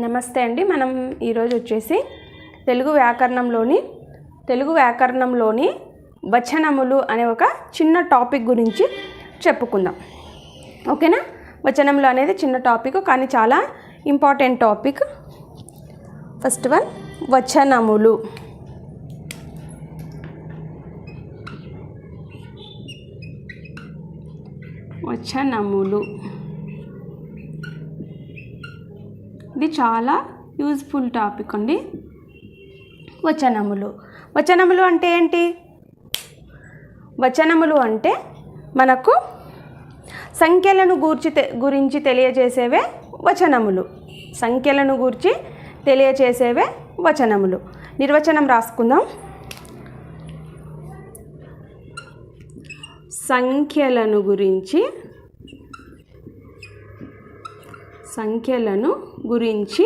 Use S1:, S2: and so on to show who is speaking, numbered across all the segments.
S1: నమస్తే అండి. మనం ఈరోజు వచ్చేసి తెలుగు వ్యాకరణంలోని తెలుగు వ్యాకరణంలోని వచనములు అనే ఒక చిన్న టాపిక్ గురించి చెప్పుకుందాం. ఓకేనా? వచనములు అనేది చిన్న టాపిక్ కానీ చాలా ఇంపార్టెంట్ టాపిక్. ఫస్ట్ వన్ వచనములు. వచనములు. ఇది చాలా యూజ్ఫుల్ టాపిక్ అండి. వచనములు. వచనములు అంటే ఏంటి? వచనములు అంటే మనకు సంఖ్యలను గూర్చి తె- గురించి తెలియజేసేవే వచనములు. సంఖ్యలను గూర్చి తెలియజేసేవే వచనములు. నిర్వచనం రాసుకుందాం. సంఖ్యలను గురించి సంఖ్యలను గురించి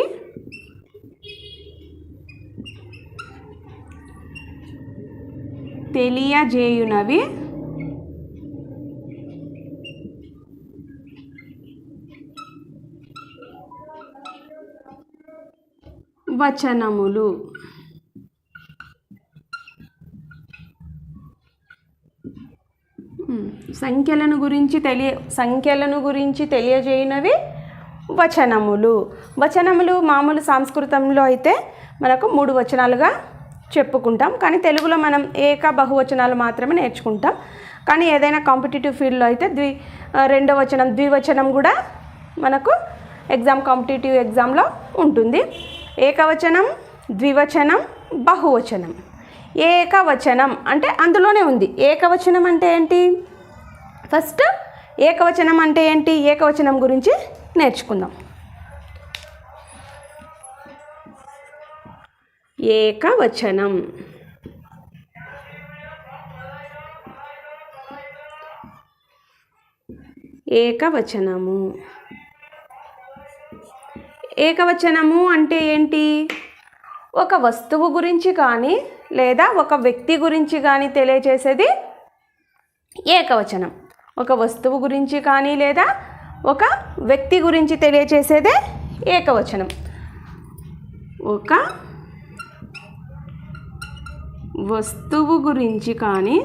S1: తెలియజేయునవి. వచనములు. సంఖ్యలను గురించి తెలియ సంఖ్యలను గురించి తెలియజేయనవి. వచనములు. వచనములు మామూలు సంస్కృతంలో అయితే మనకు మూడు వచనాలుగా చెప్పుకుంటాం. కానీ తెలుగులో మనం ఏక బహువచనాలు మాత్రమే నేర్చుకుంటాం. కానీ ఏదైనా కాంపిటేటివ్ ఫీల్డ్లో అయితే ద్వి రెండో వచనం ద్వివచనం కూడా మనకు ఎగ్జామ్ కాంపిటేటివ్ ఎగ్జామ్లో ఉంటుంది. ఏకవచనం ద్వివచనం బహువచనం. ఏకవచనం అంటే అందులోనే ఉంది. ఏకవచనం అంటే ఏంటి? ఫస్ట్ ఏకవచనం అంటే ఏంటి? ఏకవచనం గురించి నేర్చుకుందాం. ఏకవచనం. ఏకవచనము. ఏకవచనము అంటే ఏంటి? ఒక వస్తువు గురించి కానీ లేదా ఒక వ్యక్తి గురించి కానీ తెలియజేసేది ఏకవచనం. ఒక వస్తువు గురించి కానీ లేదా ఒక వ్యక్తి గురించి తెలియజేసేదే ఏకవచనం. ఒక వస్తువు గురించి కానీ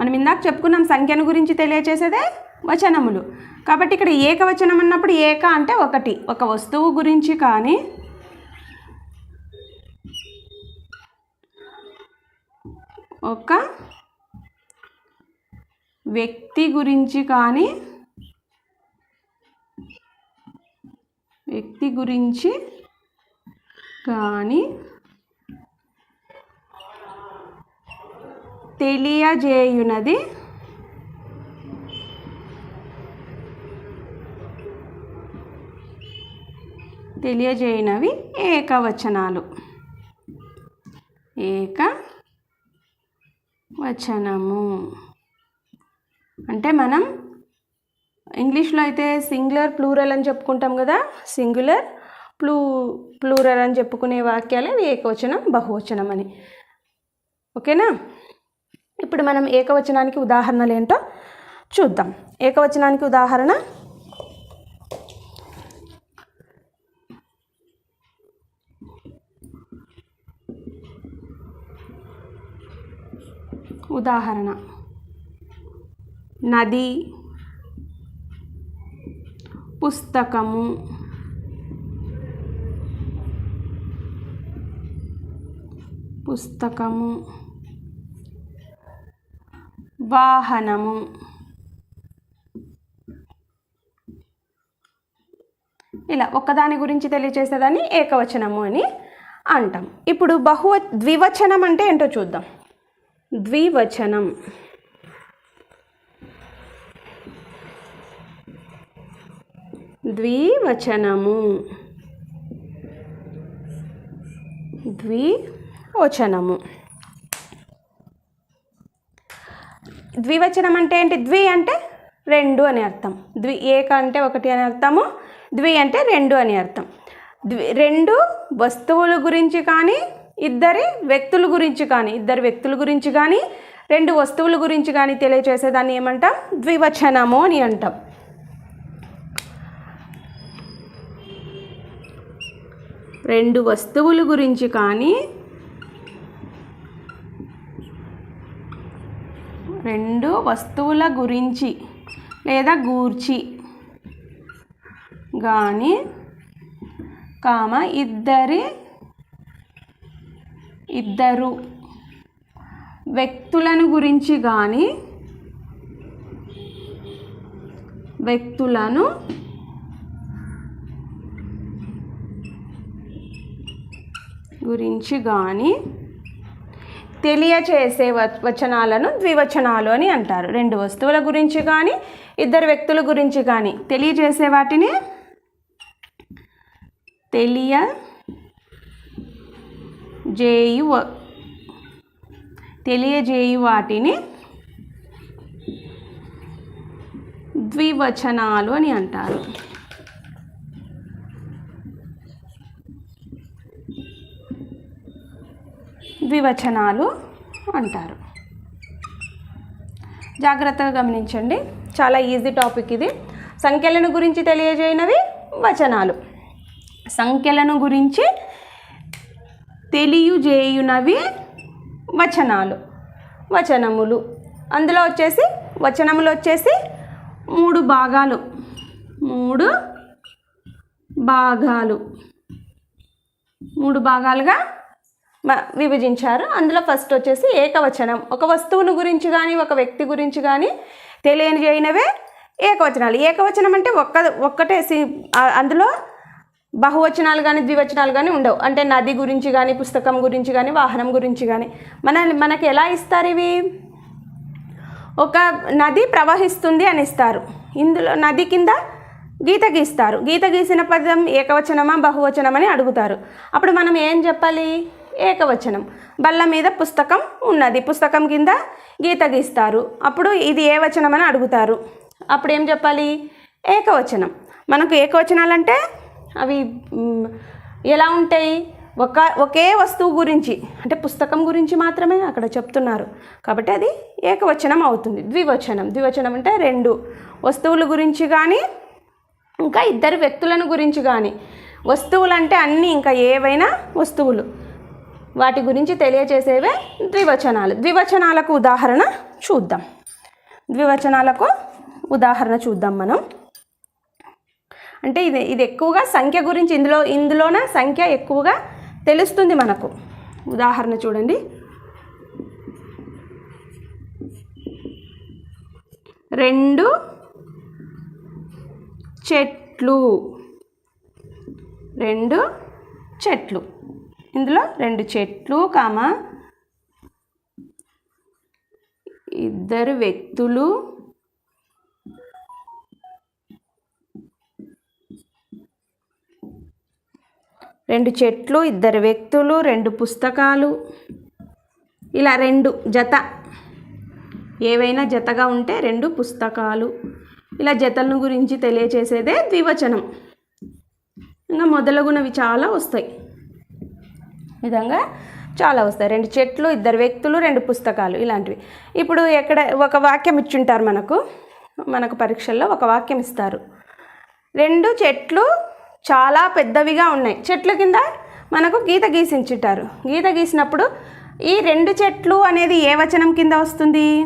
S1: మనం ఇందాక చెప్పుకున్నాం సంఖ్యను గురించి తెలియజేసేదే వచనములు. కాబట్టి ఇక్కడ ఏకవచనం అన్నప్పుడు ఏక అంటే ఒకటి. ఒక వస్తువు గురించి కానీ ఒక వ్యక్తి గురించి కానీ వ్యక్తి గురించి కానీ తెలియజేయునది. తెలియజేయనవి ఏకవచనాలు. ఏక వచనము అంటే మనం ఇంగ్లీష్లో అయితే సింగులర్ ప్లూరల్ అని చెప్పుకుంటాం కదా సింగులర్ ప్లూ ప్లూరల్ అని చెప్పుకునే వాక్యాలే ఏకవచనం బహువచనం అని. ఓకేనా? ఇప్పుడు మనం ఏకవచనానికి ఉదాహరణలు ఏంటో చూద్దాం. ఏకవచనానికి ఉదాహరణ? ఉదాహరణ. నది పుస్తకము పుస్తకము వాహనము ఇలా ఒకదాని గురించి తెలియజేసేదాన్ని ఏకవచనము అని అంటాం. ఇప్పుడు బహువ ద్వివచనం అంటే ఏంటో చూద్దాం. ద్వివచనం. ద్వివచనము. ద్వివచనము. ద్వివచనం అంటే ఏంటి? ద్వి అంటే రెండు అని అర్థం. ద్వి ఏక అంటే ఒకటి అని అర్థము. ద్వి అంటే రెండు అని అర్థం. ద్వి రెండు వస్తువుల గురించి కానీ ఇద్దరి వ్యక్తుల గురించి కానీ ఇద్దరు వ్యక్తుల గురించి కానీ రెండు వస్తువుల గురించి కానీ తెలియజేసేదాన్ని ఏమంటాం? ద్వివచనము అని అంటాం. రెండు వస్తువుల గురించి కానీ రెండు వస్తువుల గురించి లేదా గూర్చి కానీ కామ ఇద్దరి ఇద్దరు వ్యక్తులను గురించి కానీ వ్యక్తులను గురించి కానీ తెలియచేసే వ- వచనాలను ద్వివచనాలు అని అంటారు. రెండు వస్తువుల గురించి కానీ ఇద్దరు వ్యక్తుల గురించి కానీ తెలియజేసే వాటిని తెలియ జేయు వ- తెలియజేయు వాటిని ద్వివచనాలు అని అంటారు. ద్వివచనాలు అంటారు. జాగ్రత్తగా గమనించండి. చాలా ఈజీ టాపిక్ ఇది. సంఖ్యలను గురించి తెలియజేయనవి వచనాలు. సంఖ్యలను గురించి తెలియజేయునవి వచనాలు. వచనములు. అందులో వచ్చేసి వచనములు వచ్చేసి మూడు భాగాలు. మూడు భాగాలు. మూడు భాగాలుగా విభజించారు. అందులో ఫస్ట్ వచ్చేసి ఏకవచనం. ఒక వస్తువును గురించి కానీ ఒక వ్యక్తి గురించి కానీ తెలియజేయనవే ఏకవచనాలు. ఏకవచనం అంటే ఒక్క ఒక్కటే సి- అందులో బహువచనాలు కానీ ద్వివచనాలు కానీ ఉండవు. అంటే నది గురించి కానీ పుస్తకం గురించి కానీ వాహనం గురించి కానీ మన మనకి ఎలా ఇస్తారు ఇవి? ఒక నది ప్రవహిస్తుంది అని ఇస్తారు. ఇందులో నది కింద గీత గీస్తారు. గీత గీసిన పదం ఏకవచనమా బహువచనమని అడుగుతారు. అప్పుడు మనం ఏం చెప్పాలి? ఏకవచనం. బల్ల మీద పుస్తకం ఉన్నది. పుస్తకం కింద గీత గీస్తారు. అప్పుడు ఇది ఏ వచనం అని అడుగుతారు? అప్పుడు ఏం చెప్పాలి? ఏకవచనం. మనకు ఏకవచనాలంటే అవి ఎలా ఉంటాయి? ఒక ఒకే వస్తువు గురించి అంటే పుస్తకం గురించి మాత్రమే అక్కడ చెప్తున్నారు. కాబట్టి అది ఏకవచనం అవుతుంది. ద్వివచనం. ద్వివచనం అంటే రెండు. వస్తువుల గురించి కానీ ఇంకా ఇద్దరు వ్యక్తులను గురించి కానీ వస్తువులు అంటే అన్నీ ఇంకా ఏవైనా వస్తువులు. వాటి గురించి తెలియజేసేవే ద్వివచనాలు. ద్వివచనాలకు ఉదాహరణ చూద్దాం. ద్వివచనాలకు ఉదాహరణ చూద్దాం మనం. అంటే ఇది ఇది ఎక్కువగా సంఖ్య గురించి ఇందులో ఇందులోన సంఖ్య ఎక్కువగా తెలుస్తుంది మనకు. ఉదాహరణ చూడండి. రెండు చెట్లు. రెండు చెట్లు. ఇందులో రెండు చెట్లు కామ. ఇద్దరు వ్యక్తులు. రెండు చెట్లు ఇద్దరు వ్యక్తులు రెండు పుస్తకాలు. ఇలా రెండు జత. ఏవైనా జతగా ఉంటే రెండు పుస్తకాలు. ఇలా జతలను గురించి తెలియచేసేదే ద్వివచనం. ఇంకా మొదలగునవి చాలా వస్తాయి. విధంగా చాలా వస్తాయి. రెండు చెట్లు ఇద్దరు వ్యక్తులు రెండు పుస్తకాలు ఇలాంటివి. ఇప్పుడు ఎక్కడ ఒక వాక్యం ఇచ్చుంటారు మనకు. మనకు పరీక్షల్లో ఒక వాక్యం ఇస్తారు. రెండు చెట్లు చాలా పెద్దవిగా ఉన్నాయి. చెట్ల కింద మనకు గీత గీసించుంటారు. గీత గీసినప్పుడు ఈ రెండు చెట్లు అనేది ఏ వచనం కింద వస్తుంది?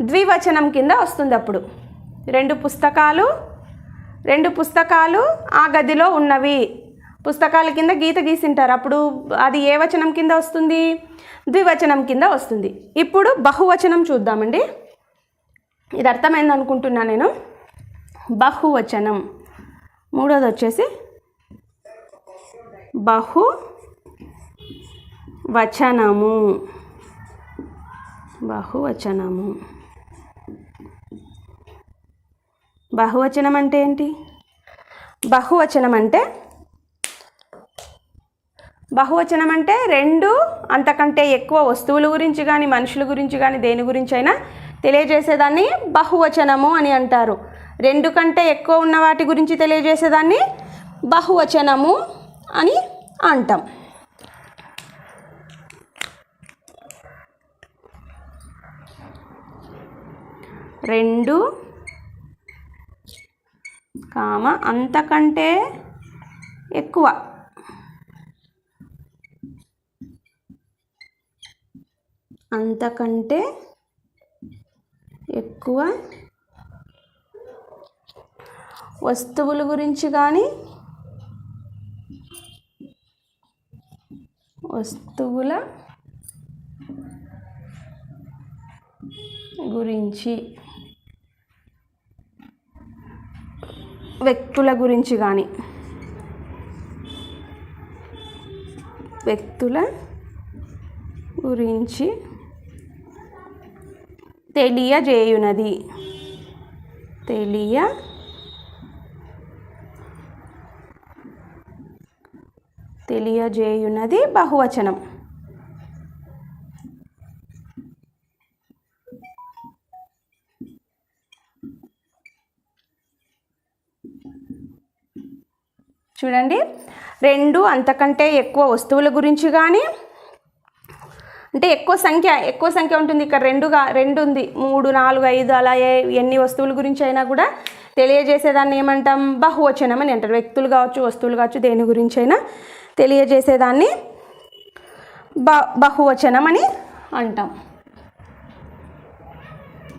S1: ద్వివచనం కింద వస్తుంది అప్పుడు. రెండు పుస్తకాలు రెండు పుస్తకాలు ఆ గదిలో ఉన్నవి. పుస్తకాల కింద గీత గీసింటారు. అప్పుడు అది ఏ వచనం కింద వస్తుంది? ద్వివచనం కింద వస్తుంది. ఇప్పుడు బహువచనం చూద్దామండి. ఇది అర్థమైంది అనుకుంటున్నా నేను. బహువచనం. మూడోది వచ్చేసి బహు వచనము బహువచనము. బహువచనం అంటే ఏంటి? బహువచనం అంటే బహువచనం అంటే రెండు అంతకంటే ఎక్కువ వస్తువుల గురించి కానీ మనుషుల గురించి కానీ దేని గురించి అయినా తెలియజేసేదాన్ని బహువచనము అని అంటారు. రెండు కంటే ఎక్కువ ఉన్న వాటి గురించి తెలియజేసేదాన్ని బహువచనము అని అంటాం. రెండు కామ అంతకంటే ఎక్కువ అంతకంటే ఎక్కువ వస్తువుల గురించి కానీ వస్తువుల గురించి వ్యక్తుల గురించి కానీ వ్యక్తుల గురించి తెలియజేయునది తెలియ తెలియజేయునది బహువచనం. చూడండి. రెండు అంతకంటే ఎక్కువ వస్తువుల గురించి కానీ అంటే ఎక్కువ సంఖ్య ఎక్కువ సంఖ్య ఉంటుంది. ఇక్కడ రెండుగా రెండు ఉంది మూడు నాలుగు ఐదు అలా ఏ- ఎన్ని వస్తువుల గురించి అయినా కూడా తెలియజేసేదాన్ని ఏమంటాం? బహువచనం అని అంటారు. వ్యక్తులు కావచ్చు వస్తువులు కావచ్చు దేని గురించి అయినా తెలియజేసేదాన్ని బ బహువచనం అని అంటాం.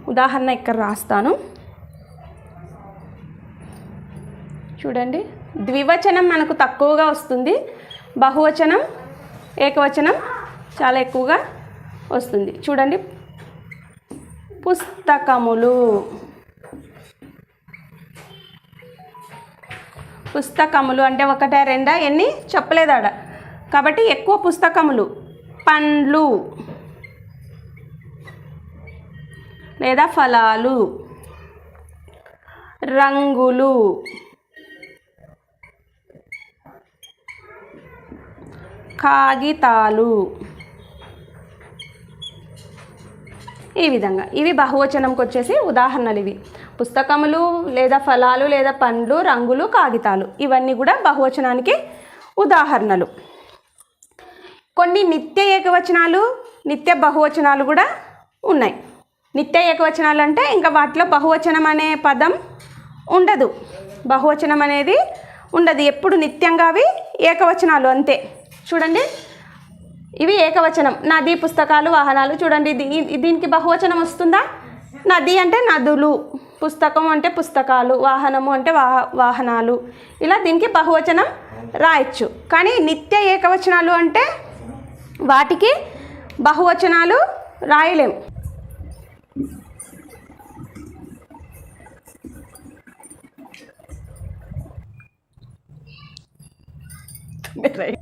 S1: ఉదాహరణ ఇక్కడ రాస్తాను. చూడండి. ద్వివచనం మనకు తక్కువగా వస్తుంది. బహువచనం ఏకవచనం చాలా ఎక్కువగా వస్తుంది. చూడండి. పుస్తకములు. పుస్తకములు అంటే ఒకటే రెండా ఎన్ని? చెప్పలేదు ఆడ కాబట్టి ఎక్కువ పుస్తకములు. పండ్లు. లేదా ఫలాలు. రంగులు. కాగితాలు. ఈ విధంగా. ఇవి బహువచనంకి వచ్చేసి ఉదాహరణలు ఇవి పుస్తకములు లేదా ఫలాలు లేదా పండ్లు రంగులు కాగితాలు. ఇవన్నీ కూడా బహువచనానికి ఉదాహరణలు. కొన్ని నిత్య ఏకవచనాలు నిత్య బహువచనాలు కూడా ఉన్నాయి. నిత్య ఏకవచనాలు అంటే ఇంకా వాటిలో బహువచనం అనే పదం ఉండదు. బహువచనం అనేది ఉండదు. ఎప్పుడు నిత్యంగా అవి ఏకవచనాలు అంతే. చూడండి. ఇవి ఏకవచనం. నది పుస్తకాలు వాహనాలు చూడండి. దీ- దీనికి బహువచనం వస్తుందా? నది అంటే నదులు. పుస్తకం అంటే పుస్తకాలు వాహనము అంటే వాహ వాహనాలు. ఇలా దీనికి బహువచనం రాయొచ్చు. కానీ నిత్య ఏకవచనాలు అంటే వాటికి బహువచనాలు రాయలేం.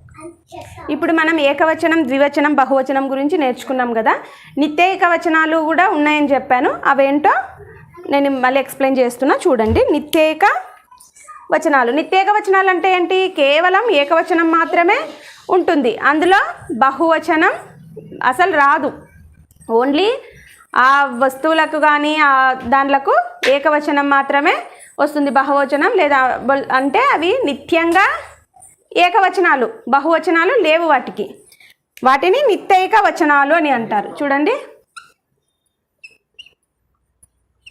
S1: ఇప్పుడు మనం ఏకవచనం ద్వివచనం బహువచనం గురించి నేర్చుకున్నాం కదా. నిత్య ఏకవచనాలు కూడా ఉన్నాయని చెప్పాను. అవేంటో నేను మళ్ళీ ఎక్స్ప్లెయిన్ చేస్తున్నా. చూడండి. నిత్యేక వచనాలు నిత్యేక వచనాలు అంటే ఏంటి? కేవలం ఏకవచనం మాత్రమే ఉంటుంది. అందులో బహువచనం అసలు రాదు. ఓన్లీ ఆ వస్తువులకు కానీ ఆ దాంట్లకు ఏకవచనం మాత్రమే వస్తుంది. బహువచనం లేదా అంటే అవి నిత్యంగా ఏకవచనాలు బహువచనాలు లేవు వాటికి. వాటిని నిత్యైక వచనాలు అని అంటారు. చూడండి.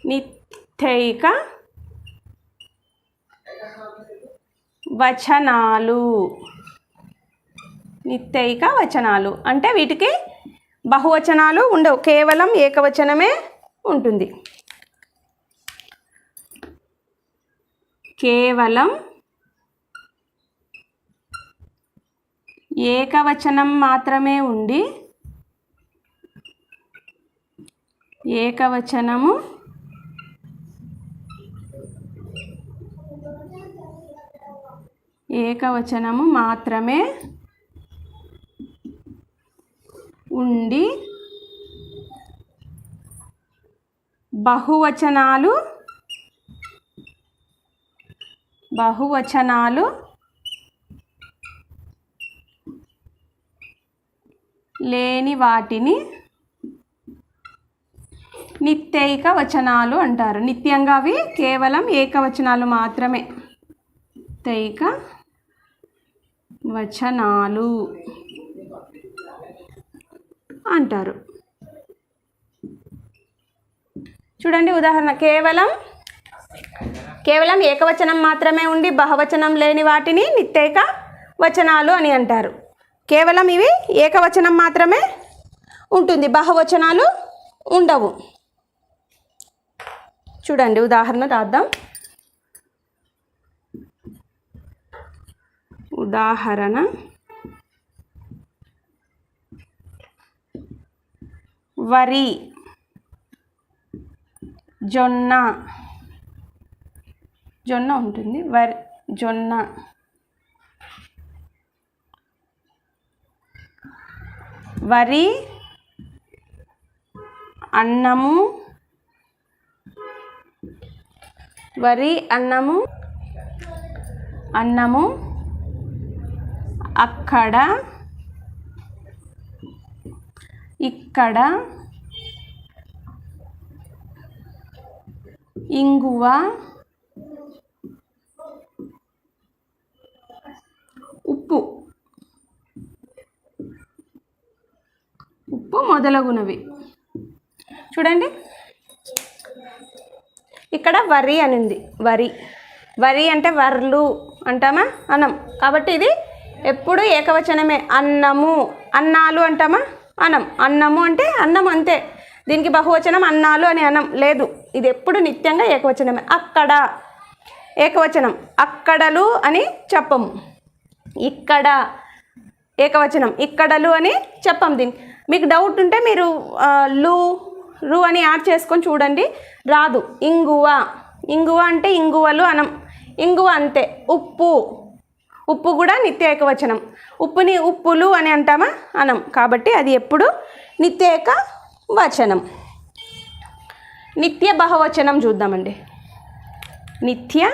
S1: నిత్యైక వచనాలు. నిత్యైక వచనాలు అంటే వీటికి బహువచనాలు ఉండవు. కేవలం ఏకవచనమే ఉంటుంది. కేవలం ఏకవచనం మాత్రమే ఉండి ఏకవచనము ఏకవచనము మాత్రమే ఉండి బహువచనాలు బహువచనాలు లేని వాటిని నిత్యైక వచనాలు అంటారు. నిత్యంగా అవి కేవలం ఏకవచనాలు మాత్రమే. నిత్యైక వచనాలు అంటారు. చూడండి ఉదాహరణ. కేవలం కేవలం ఏకవచనం మాత్రమే ఉండి బహువచనం లేని వాటిని నిత్యైక వచనాలు అని అంటారు. కేవలం ఇవి ఏకవచనం మాత్రమే ఉంటుంది. బహువచనాలు ఉండవు. చూడండి ఉదాహరణ రాద్దాం. ఉదాహరణ. వరి జొన్న. జొన్న ఉంటుంది. వరి జొన్న. వరి అన్నము వరి అన్నము అన్నము అక్కడ ఇక్కడ ఇంగువ మొదలగునవి. చూడండి. ఇక్కడ వరి అని ఉంది వరి. వరి అంటే వర్లు అంటామా? అన్నం. కాబట్టి ఇది ఎప్పుడు ఏకవచనమే. అన్నము. అన్నాలు అంటామా? అన్నం. అన్నము అంటే అన్నం అంతే. దీనికి బహువచనం అన్నాలు అని అన్నం లేదు. ఇది ఎప్పుడు నిత్యంగా ఏకవచనమే. అక్కడ. ఏకవచనం. అక్కడలు అని చెప్పము. ఇక్కడ. ఏకవచనం. ఇక్కడలు అని చెప్పం దీనికి. మీకు డౌట్ ఉంటే మీరు ఆ, లు రు అని యాడ్ చేసుకొని చూడండి. రాదు. ఇంగువ. ఇంగువ అంటే ఇంగువలు అనం. ఇంగువ అంతే. ఉప్పు. ఉప్పు కూడా నిత్య ఏకవచనం. ఉప్పుని ఉప్పులు అని అంటామా? అనం. కాబట్టి అది ఎప్పుడు? నిత్య ఏక వచనం. నిత్య బహువచనం చూద్దామండి. నిత్య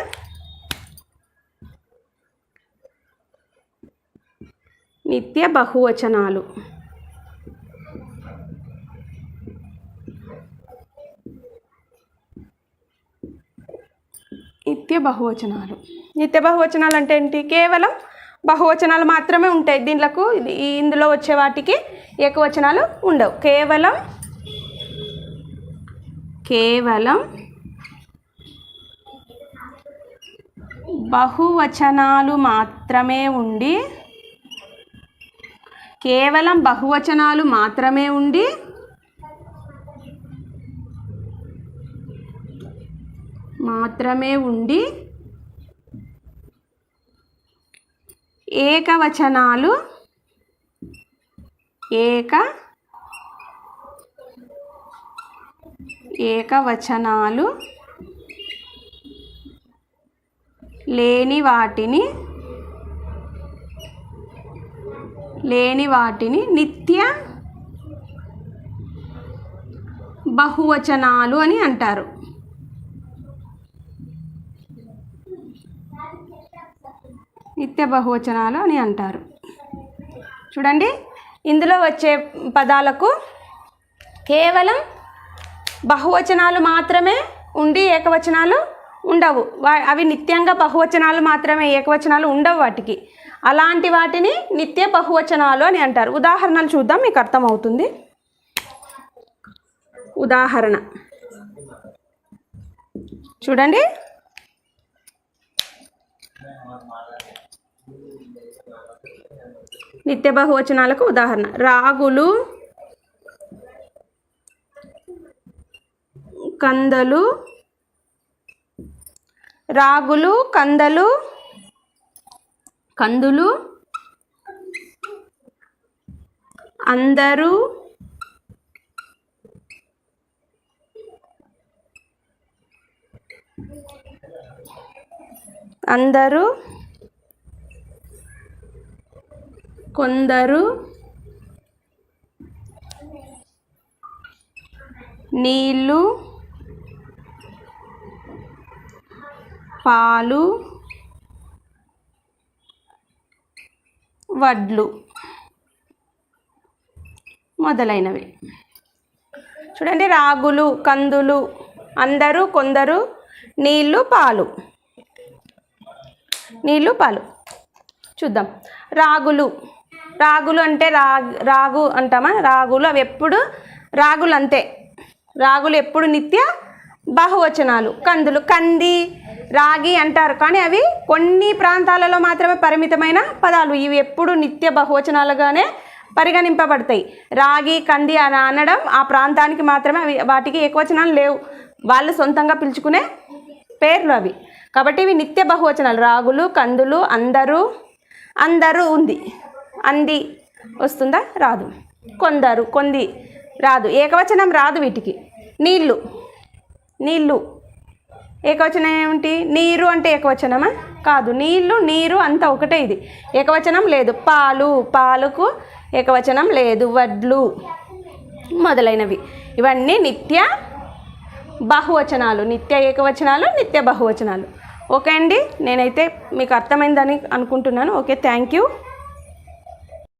S1: నిత్య బహువచనాలు. నిత్య బహువచనాలు. నిత్య బహువచనాలు అంటే ఏంటి? కేవలం బహువచనాలు మాత్రమే ఉంటాయి. దీంట్లకు ఇందులో వచ్చే వాటికి ఏకవచనాలు ఉండవు. కేవలం కేవలం బహువచనాలు మాత్రమే ఉండి కేవలం బహువచనాలు మాత్రమే ఉండి మాత్రమే ఉండి ఏకవచనాలు ఏక ఏకవచనాలు లేని వాటిని లేని వాటిని నిత్య బహువచనాలు అని అంటారు. నిత్య బహువచనాలు అని అంటారు. చూడండి ఇందులో వచ్చే పదాలకు కేవలం బహువచనాలు మాత్రమే ఉండి ఏకవచనాలు ఉండవు. వా- అవి నిత్యంగా బహువచనాలు మాత్రమే ఏకవచనాలు ఉండవు వాటికి. అలాంటి వాటిని నిత్య బహువచనాలు అని అంటారు. ఉదాహరణలు చూద్దాం మీకు అర్థమవుతుంది. ఉదాహరణ. చూడండి నిత్య బహువచనాలకు ఉదాహరణ. రాగులు కందలు రాగులు కందలు కందులు అందరూ అందరూ కొందరు నీళ్ళు పాలు వడ్లు మొదలైనవి. చూడండి రాగులు కందులు అందరూ కొందరు నీళ్ళు పాలు. నీళ్ళు పాలు. చూద్దాం. రాగులు రాగులు అంటే రా రాగు అంటామా? రాగులు అవి ఎప్పుడు రాగులు అంతే రాగులు ఎప్పుడు నిత్య బహువచనాలు. కందులు కంది రాగి అంటారు. కానీ అవి కొన్ని ప్రాంతాలలో మాత్రమే పరిమితమైన పదాలు. ఇవి ఎప్పుడు నిత్య బహువచనాలుగానే పరిగణింపబడతాయి. రాగి కంది అని అనడం ఆ ప్రాంతానికి మాత్రమే అవి వాటికి ఏకవచనాలు లేవు. వాళ్ళు సొంతంగా పిలుచుకునే పేర్లు అవి. కాబట్టి ఇవి నిత్య బహువచనాలు. రాగులు కందులు అందరూ అందరూ ఉంది. అంది. వస్తుందా? రాదు. కొందరు కొంది రాదు. ఏకవచనం రాదు వీటికి. నీళ్ళు. నీళ్ళు. ఏకవచనం ఏమిటి? నీరు అంటే ఏకవచనమా? కాదు. నీళ్ళు నీరు అంతా ఒకటే ఇది. ఏకవచనం లేదు. పాలు. పాలకు ఏకవచనం లేదు. వడ్లు మొదలైనవి. ఇవన్నీ నిత్య బహువచనాలు. నిత్య ఏకవచనాలు నిత్య బహువచనాలు. ఓకే అండి. నేనైతే మీకు అర్థమైందని అనుకుంటున్నాను. ఓకే. Thank you.